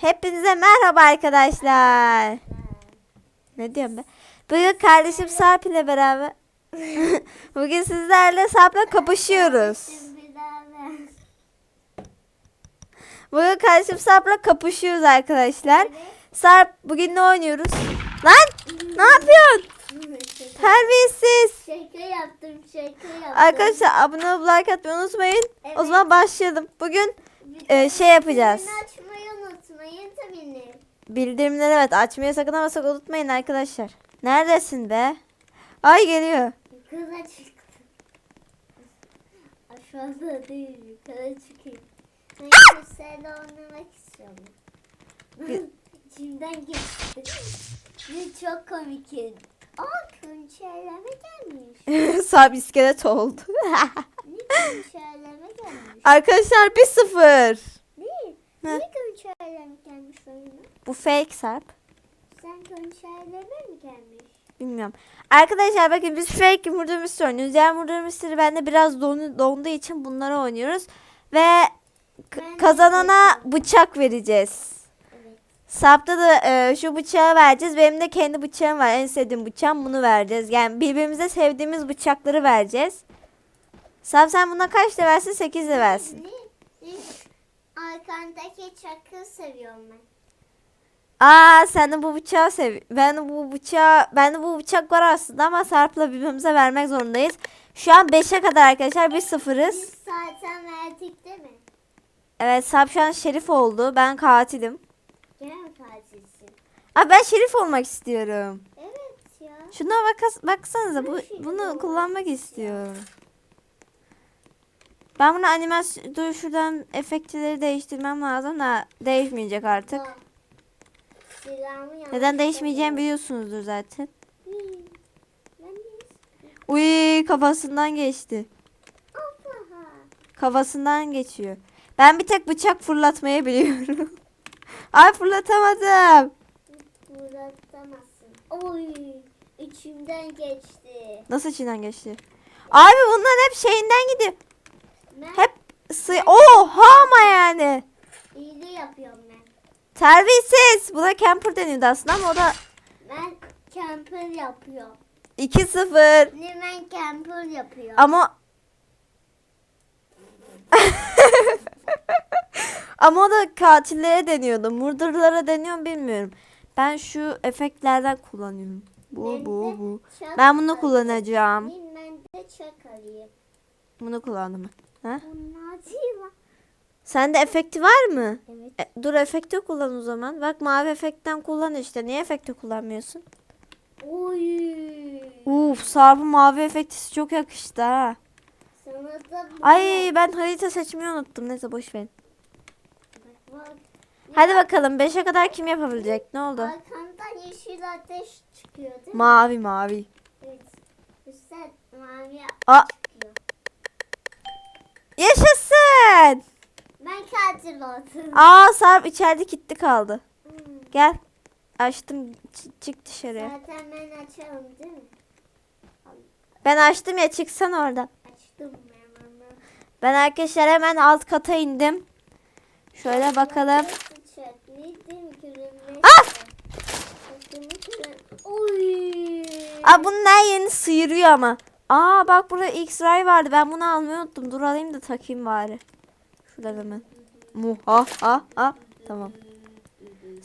Hepinize merhaba arkadaşlar. Ne diyorum ben? Bugün kardeşim Sarp ile beraber Bugün sizlerle Sarp'la kapışıyoruz. Bugün kardeşim Sarp'la kapışıyoruz arkadaşlar. Sarp bugün ne oynuyoruz? Lan ne yapıyorsun? Terbiyesiz. Şaka yaptım, şaka yaptım. Arkadaşlar abone olup like atmayı unutmayın. O Evet. zaman başlayalım. Bugün e, şey yapacağız. bildirimleri açmayı unutmayın tabii. bildirimleri evet açmayı sakın ama sakın unutmayın arkadaşlar. Neredesin be? Ay geliyor. Yukarı çıktı. Aşağıda değil, yukarı çıkayım. Ben seninle oynamak istiyorum. İçimden geçti. Ne çok komik. Aa könçerleme gelmiş. Sarp iskelet oldu. Gelmiş. arkadaşlar 1-0. Ne? Ne? Niye könçerleme gelmiş oyuna? Bu fake Sarp. Sen könçerleme mi gelmiş? Bilmiyorum. Arkadaşlar bakın biz fake mystery oynuyoruz. Yani murder mystery bende biraz donu, donduğu için bunları oynuyoruz. Ve k- Ben de kazanana bıçak vereceğiz. Evet. Sapta da e, şu bıçağı vereceğiz. Benim de kendi bıçağım var. En sevdiğim bıçağım. Bunu vereceğiz. Yani birbirimize sevdiğimiz bıçakları vereceğiz. Sap sen buna kaç da versin? 8 de versin. Ne? Ne? Arkandaki çakı seviyorum ben. Aa sen de bu bıçağı sev. Ben de bu bıçağı ben de bu bıçak var aslında ama Sarp'la birbirimize vermek zorundayız. Şu an 5'e kadar arkadaşlar biz sıfırız. Biz zaten verdik değil mi? Evet Sarp şu an şerif oldu. Ben katilim. Gene mi katilsin? Aa ben şerif olmak istiyorum. Evet ya. Şuna bakas baksanıza bu bunu kullanmak istiyorum. Ben bunu animasyon dur şuradan efektleri değiştirmem lazım da değişmeyecek artık. Neden değişmeyeceğini biliyorsunuzdur zaten. Uy kafasından geçti. Kafasından geçiyor. Ben bir tek bıçak fırlatmayı biliyorum. Ay fırlatamadım. Bırakamazsın. Oy. içimden geçti. Nasıl içinden geçti? Abi bunlar hep şeyinden gidiyor. Ben sı Oha ama yani. iyiliği yapıyorum ben. Terbiyesiz. Buna camper deniyordu aslında ama o da Ben camper yapıyorum. 2-0. Ne ben camper yapıyorum. Ama Ama o da katillere deniyordu. Murdurlara deniyor mu bilmiyorum. Ben şu efektlerden kullanıyorum. Bu Ben bu de bu. çak Ben bunu alayım. kullanacağım. Ben de çak alayım. Bunu kullandım. Ha? Sende efekti var mı? Evet. E, dur efekti kullan o zaman. Bak mavi efektten kullan işte. Niye efekti kullanmıyorsun? Oy. Uf Sarp'ın mavi efektisi çok yakıştı ha. Ay ben harita seçmeyi unuttum. Neyse boş verin. Hadi bakalım 5'e kadar kim yapabilecek? Ne oldu? Arkamdan yeşil ateş çıkıyor değil mi? Mavi mavi. Evet. Üstten mavi Aa. Yaşasın. Ben katil oldum. Aa Sarp içeride kilitli kaldı. Hmm. Gel. Açtım Ç- çık dışarıya. Zaten ben açarım değil mi? Ben açtım ya çıksan oradan. Açtım ben onu. Ben arkadaşlar hemen alt kata indim. Şöyle bakalım. Sıçak. Neydim kürünme. Ah! Oy. Aa bunun her yerini sıyırıyor ama. Aa bak burada X-Ray vardı. Ben bunu almayı unuttum. Dur alayım da takayım bari. Şuradan hemen. Muha ha ha. Tamam.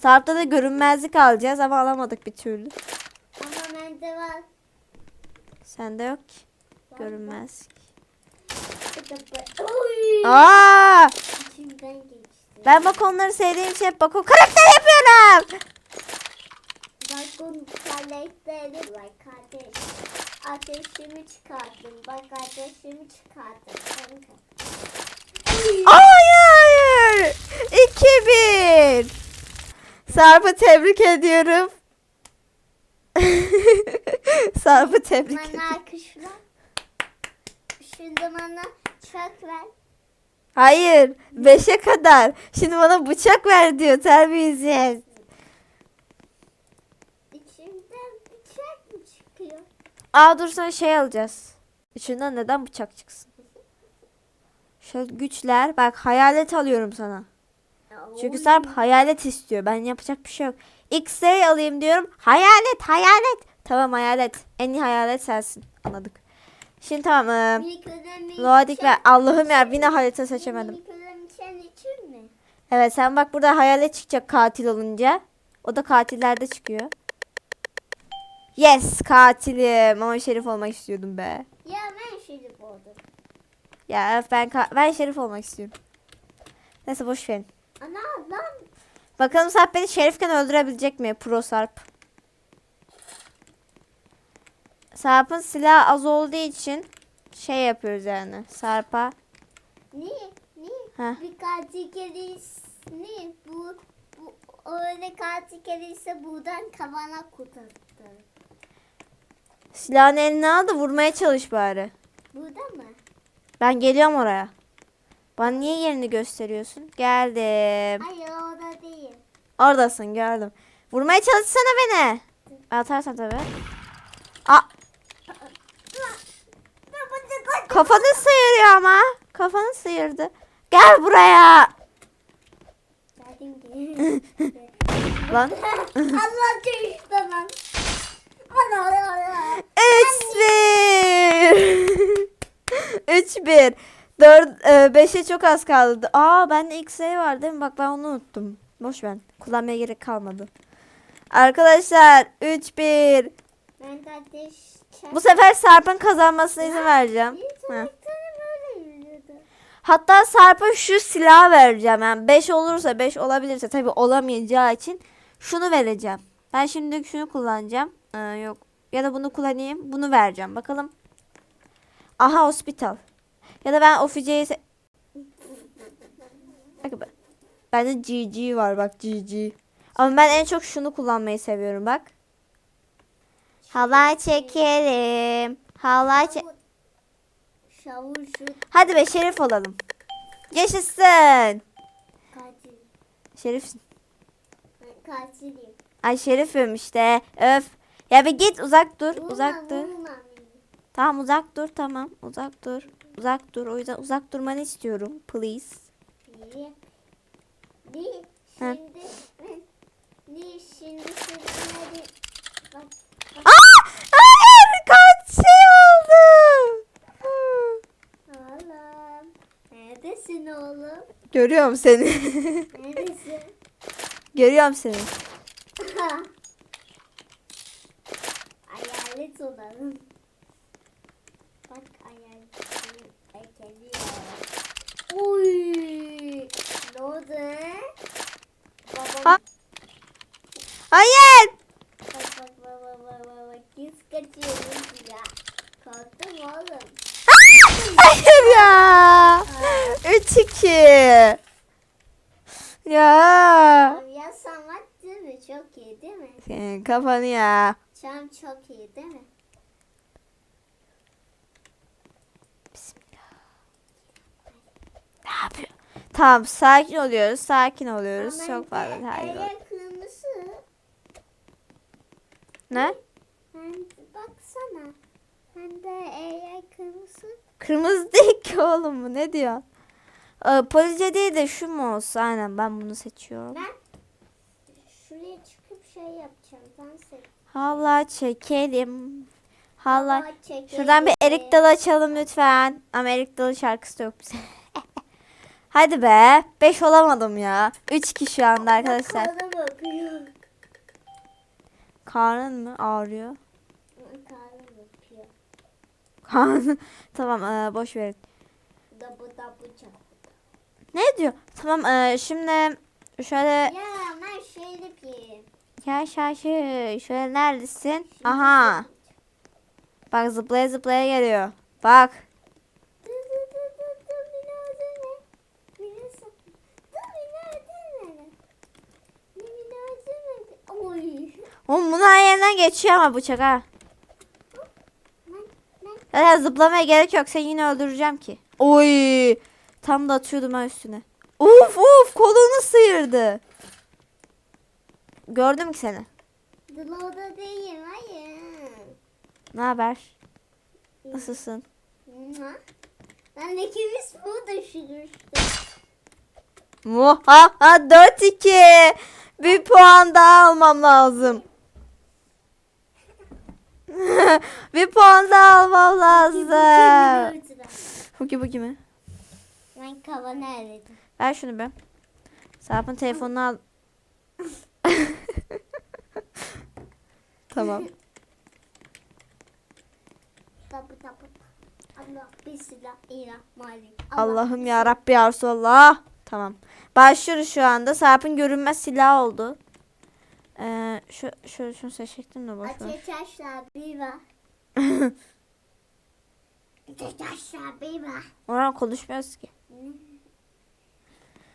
Sarp'ta da görünmezlik alacağız ama alamadık bir türlü. Ama bende var. Sende yok ki. Görünmezlik. Aa! Ben bak onları sevdiğim şey bak o karakter yapıyorum. Bak bu karakteri var kardeş. Ateşimi çıkarttım. Bak ateşimi çıkarttım. Hayır. 2-1. Sarp'ı tebrik ediyorum. Sarp'ı tebrik ediyorum. Bana alkışla. Şimdi bana çak ver. Hayır. 5'e kadar. Şimdi bana bıçak ver diyor terbiyesiz. İçimden bıçak mı çıkıyor? Aa dur sana şey alacağız. İçinden neden bıçak çıksın? Şöyle güçler. Bak hayalet alıyorum sana. Çünkü. Sarp hayalet istiyor. Ben yapacak bir şey yok. X-ray alayım diyorum. Hayalet, hayalet. Tamam hayalet. En iyi hayalet sensin. Anladık. Şimdi tamam. E, Loadik ve Allah'ım ya yine harita seçemedim. Evet sen bak burada hayalet çıkacak katil olunca. O da katillerde çıkıyor. Yes katilim ama şerif olmak istiyordum be. Ya ben şerif oldum. Ya ben ben şerif olmak istiyorum. Neyse boş verin. Ana lan. Bakalım Sarp beni şerifken öldürebilecek mi? Pro Sarp. Sarp'ın silahı az olduğu için şey yapıyoruz yani. Sarp'a. Niye? Niye? Heh. Bir katil kedisi bu bu öyle katil kedisi buradan kafana kurtardı. Silahını eline al da vurmaya çalış bari. Burada mı? Ben geliyorum oraya. Bana niye yerini gösteriyorsun? Geldim. Hayır orada değil. Oradasın gördüm. Vurmaya çalışsana beni. Atarsan tabii. Aa, kafanı sıyırıyor ama. Kafanı sıyırdı. Gel buraya. Lan. Allah çeşitli lan. Allah Allah Allah. 3-1. 3-1. 4 5'e çok az kaldı. Aa bende X-ray var değil mi? Bak ben onu unuttum. Boş ver. Kullanmaya gerek kalmadı. Arkadaşlar 3-1. Ben kardeş Bu sefer Sarp'ın kazanmasına izin vereceğim. Hatta Sarp'a şu silahı vereceğim. Yani 5 olursa 5 olabilirse tabii olamayacağı için şunu vereceğim. Ben şimdi şunu kullanacağım. Ee, yok. Ya da bunu kullanayım. Bunu vereceğim. Bakalım. Aha hospital. Ya da ben oficeyi se- Bak be. Bende GG var bak GG. Ama ben en çok şunu kullanmayı seviyorum bak. Halay çekelim. Halay çek... Hadi be şerif olalım. Yaşasın. katil. Şerifsin. Ben katilim. Ay şerifim işte. Öf. Ya bir git uzak dur. Vurma, Uzak dur. vurma. Tamam uzak dur tamam. Uzak dur. Uzak dur. O yüzden uzak durmanı istiyorum. Please. Bir. Heh. Şimdi ben. Bir. Şimdi sırtına bir. Bak. Aa! Hayır! Kaç şey oldu. Oğlum. Neredesin oğlum? Görüyorum seni. Neredesin? Görüyorum seni. Hayalet olalım. Bak hayalet geliyor. Uy. Ne oldu? Babam. Ha- Hayır! Bak bak bak bak bak bak bak. Yüz kaçıyoruz ya. Korktum oğlum. Hayır ya. 3-2. Ya. Abi ya sanat değil mi? Çok iyi değil mi? Senin kafanı ya. Çam çok iyi değil mi? Ne yapıyor? Tamam sakin oluyoruz. Sakin oluyoruz. Ama Çok fazla ol- Eğer kırmızı. Ne? Hem baksana. Hem de eğer kırmızı. Kırmızı değil ki oğlum bu. Ne diyor? Ee, police değil de şu mu olsa? Aynen ben bunu seçiyorum. Ben şuraya çıkıp şey yapacağım. Dans et. Hala çekelim. Hala. Hava çekelim. Şuradan bir erik dalı açalım lütfen. Ama erik dalı şarkısı yok bize. Hadi be. 5 olamadım ya. 3 kişi şu anda arkadaşlar. Karnım bakıyor. Karnın mı ağrıyor? Karnım. Karnın. tamam ee, boş verin. Da bu da bu çap. Ne diyor? Tamam ee, şimdi şöyle Ya yapayım. ya şaşı şöyle neredesin? Aha. Bak zıplaya zıplaya geliyor. Bak. Oğlum bunun yerinden geçiyor ama bıçak ha. Zaten zıplamaya gerek yok. Seni yine öldüreceğim ki. Oy. Tam da atıyordum ben üstüne. Uf uf kolunu sıyırdı. Gördüm ki seni. Dılada değilim hayır. Ne haber? Nasılsın? Ben ikimiz burada şükürsün. Muhaha 4-2. Bir puan daha almam lazım. bir puan daha almam lazım. Huki buki mi? Ben kavanı aradım. Ver şunu be. Sarp'ın telefonunu al. tamam. Allah'ım ya Rabbi ya Resulallah. Tamam. Başlıyoruz şu anda. Sarp'ın görünmez silah oldu. Ee, şu, şu, şunu seçecektim de boş ver. Bir var. Bir var. Oradan konuşmuyoruz ki.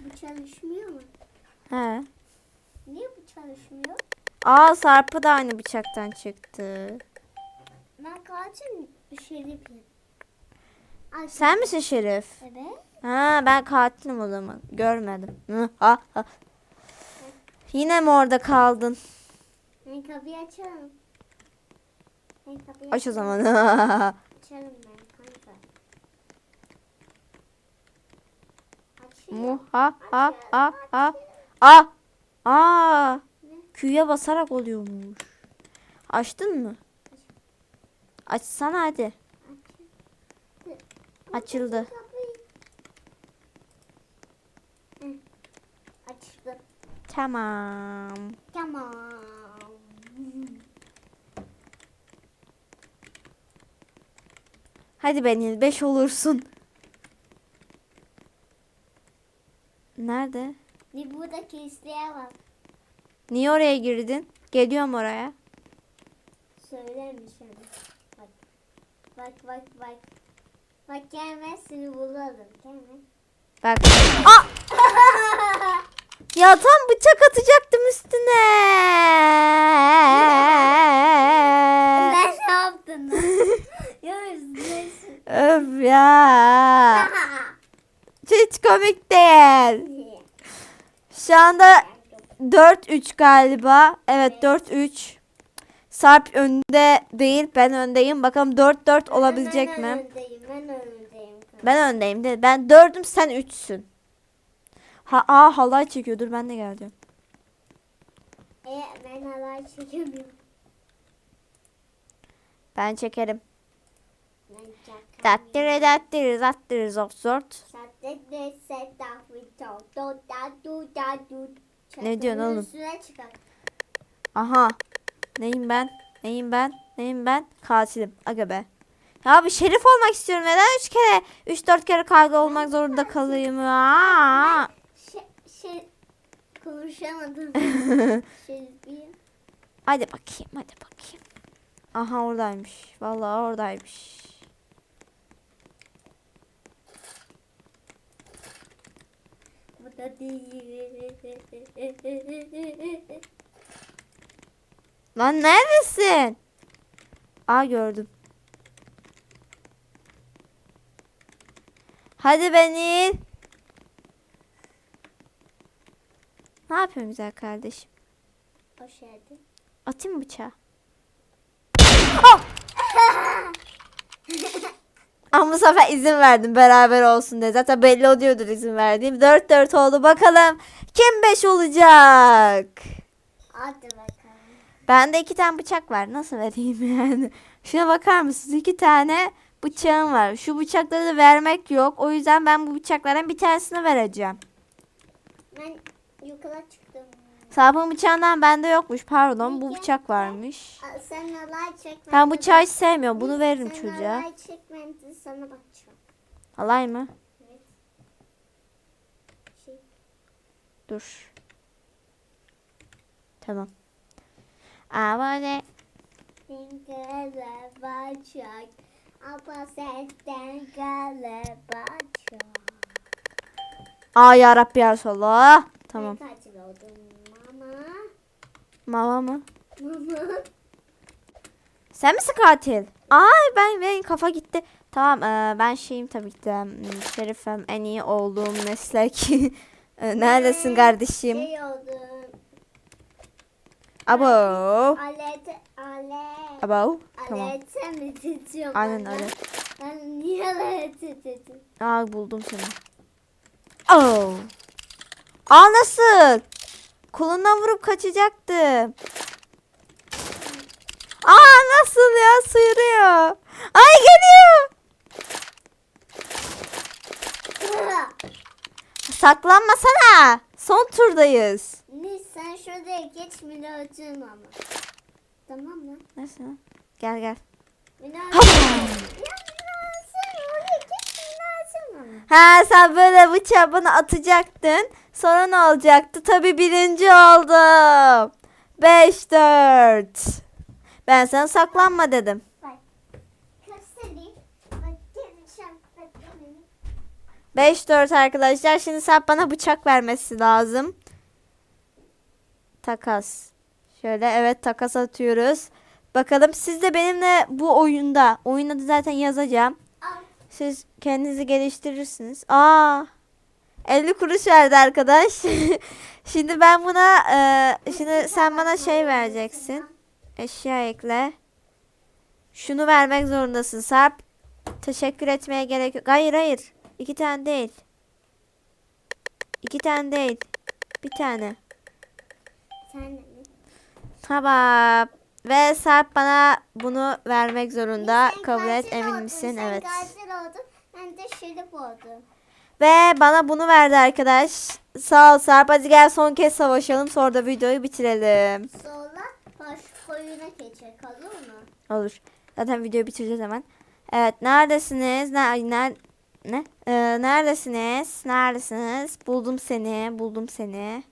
Bu çalışmıyor mu? He. Niye bu çalışmıyor? Aa Sarp'ı da aynı bıçaktan çıktı. Ben kaçım şerifim. Ay, Sen misin Şerif? Evet. Ha ben katilim o zaman. Görmedim. Hı, ha, ha. Yine mi orada kaldın? Ben kapıyı. Ben kapıyı Aç o zaman. Açarım ben kanka. Açayım. Mu ha ha ha ha. Aa. Aa. Q'ya basarak oluyormuş. Açtın mı? Açsana hadi. Açıldı. Açtı. Tamam. Tamam. Hadi Benil 5 olursun. Nerede? Bir buradaki isteğe bak. Niye oraya girdin? Geliyorum oraya. Söylemiş hadi. Bak. Bak bak bak. Bak gelmezsini bulalım. Gelmez. Bak. Aa! Ya tam bıçak atacaktım üstüne. Ben ne yaptın? Öf ya. Hiç komik değil. Şu anda 4-3 galiba. Evet 4-3. Sarp önde değil ben öndeyim. Bakalım 4-4 olabilecek ben mi? Önündeyim, ben önündeyim. Ben öndeyim değil. Ben 4'üm sen 3'sün. Ha, aa halay çekiyor. Dur ben de geleceğim. E, ben halay çekemiyorum. Ben çekerim. Çekemiyorum. Dattırı dattırı dattırı zort. Ne diyorsun oğlum? Aha. Neyim ben? Neyim ben? Neyim ben? Katilim. Aga be. Ya bir şerif olmak istiyorum. Neden 3 kere 3-4 kere kavga olmak zorunda kalayım? Aa! Şey, şey konuşamadım. şey. Hadi bakayım hadi bakayım. Aha oradaymış. Vallahi oradaymış. Bu da değil. Lan neredesin? Aa gördüm. Hadi beni. Ne yapıyorsun güzel kardeşim? Hoş geldin. Atayım mı bıçağı? Ah! Ama bu sefer izin verdim beraber olsun diye. Zaten belli oluyordur izin verdiğim. 4-4 oldu. Bakalım kim 5 olacak? Hadi bakalım. Bende iki tane bıçak var. Nasıl vereyim yani? Şuna bakar mısınız? İki tane bıçağım var. Şu bıçakları da vermek yok. O yüzden ben bu bıçaklardan bir tanesini vereceğim. Ben yukarı çıktım. Sarp'ın bıçağından bende yokmuş. Pardon. Bu bıçak varmış. Sen halay çek. Ben bıçağı hiç sevmiyorum. Bunu veririm Sen çocuğa. halay çek ben de sana bakacağım. Alay mı? Evet. Şey, Dur. Tamam. Abone. Dingele bacak. Ama senden çok. Aa ya. Tamam. Mama. Mama mı? Sen misin katil? Ay ben benim kafa gitti. Tamam eee, ben şeyim tabii ki de Şerifem en iyi olduğum meslek. Eee, Neredesin kardeşim? Şey oldu. Abo. Alet, alet. Abo. Tamam. Alete mi tutuyor Aynen bana? öyle. Ben niye tutuyorum? Aa buldum seni. Oh. Aa nasıl? Kolundan vurup kaçacaktım. Aa nasıl ya sıyırıyor. Ay geliyor. Saklanmasana. Son turdayız. Nis sen şuraya geç Minacığım ama. Tamam mı? Nasıl? Gel gel. Oraya geç ama. Ha sen böyle bıçağı bana atacaktın. Sonra ne olacaktı? Tabii birinci oldum. 5-4. Ben sana saklanma dedim. Gelin. 5-4 arkadaşlar. Şimdi sen bana bıçak vermesi lazım. Takas. Şöyle evet takas atıyoruz. Bakalım siz de benimle bu oyunda. Oyun adı zaten yazacağım. Siz kendinizi geliştirirsiniz. Aa. 50 kuruş verdi arkadaş. şimdi ben buna e, şimdi sen bana şey vereceksin. Eşya ekle. Şunu vermek zorundasın Sarp. Teşekkür etmeye gerek yok. Hayır hayır. İki tane değil. İki tane değil. Bir tane. Sen? Tamam. Ve Sarp bana bunu vermek zorunda. Sen Kabul et emin misin? sen Evet. katil oldun. Ben de şerif oldum. Ve bana bunu verdi arkadaş. Sağ ol Sarp. Hadi gel son kez savaşalım. Sonra da videoyu bitirelim. Sonra başka oyuna geçecek olur mu? Olur. Zaten videoyu bitireceğiz hemen. Evet. Neredesiniz? Ne? ne, ne? Ee, neredesiniz? Neredesiniz? Buldum seni. Buldum seni.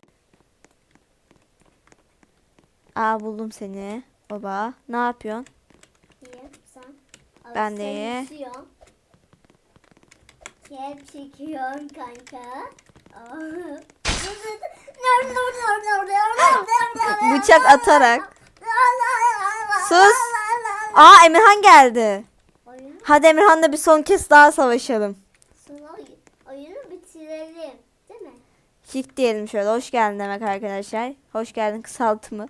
Aa buldum seni. Baba. Ne yapıyorsun? İyi sen. Ben de iyi. Kep çekiyorsun kanka. Bıçak atarak. Sus. Aa Emirhan geldi. Oyunu, Hadi Emirhan'la bir son kez daha savaşalım. sonra oyun, oyunu bitirelim. Değil mi? Kick diyelim şöyle. Hoş geldin demek arkadaşlar. Hoş geldin kısaltımı.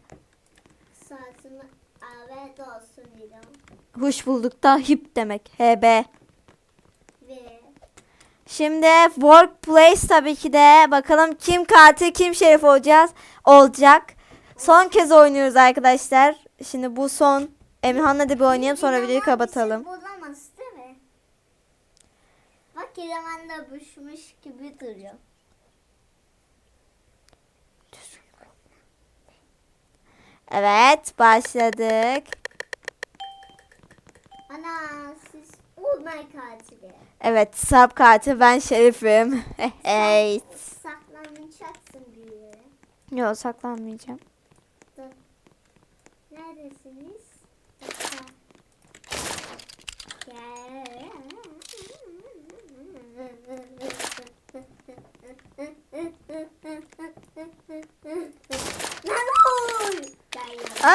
Saatimi evet olsun diyorum. Hoş bulduk da hip demek. HB. Şimdi workplace tabii ki de bakalım kim katil kim şerif olacağız olacak. Son kez oynuyoruz arkadaşlar. Şimdi bu son. Emirhan'la da bir oynayalım sonra videoyu Eleman kapatalım. Şey bulamaz değil mi? Bak eleman da düşmüş gibi duruyor. Evet başladık. Ana siz Ulmer katili. Evet Sarp katil ben şerifim. hey. Saklanacaksın bir yere. Yok saklanmayacağım. Dur. Neredesiniz? Gel. Aa!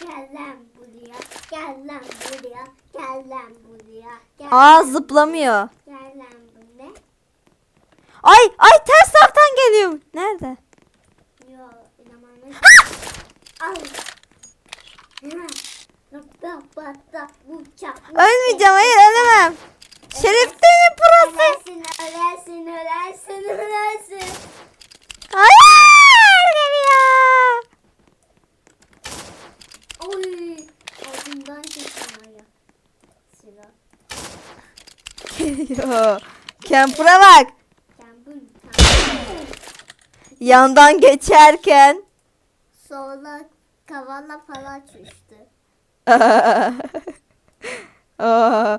Gel lan buraya. Gel lan buraya. Gel lan buraya. Gel Aa lan zıplamıyor. Gel lan buraya. Ay ay ters taraftan geliyor. Nerede? Yo, bıçak. Ölmeyeceğim hayır ölemem. Şerif benim burası. Ölersin, ölersin, ölersin, ölersin. Hayır geliyor. Oy. Ağzımdan çıkmıyor ya. Silah. Campura bak. Yandan geçerken. Sola kavala falan düştü. Aa.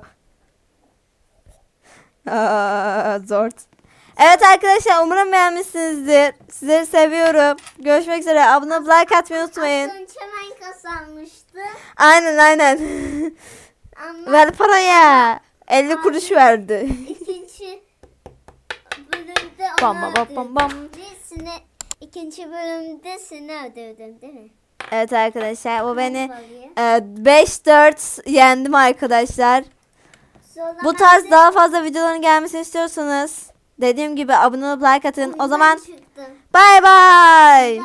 Aa, zor. Evet arkadaşlar umarım beğenmişsinizdir. Sizleri seviyorum. Görüşmek üzere. Abone olup like atmayı unutmayın. Az kazanmıştım. Aynen aynen. Ama Ver paraya. 50 kuruş verdi. ikinci bölümde Bam onu bam bam bam. öldürdüm. Seni, ikinci bölümde seni öldürdüm değil mi? Evet arkadaşlar bu beni Bakayım. e, 5-4 yendim arkadaşlar. Sonra Bu tarz de daha fazla videoların gelmesini istiyorsanız dediğim gibi abone olup like atın. O oyundan zaman çıktım. bay bay.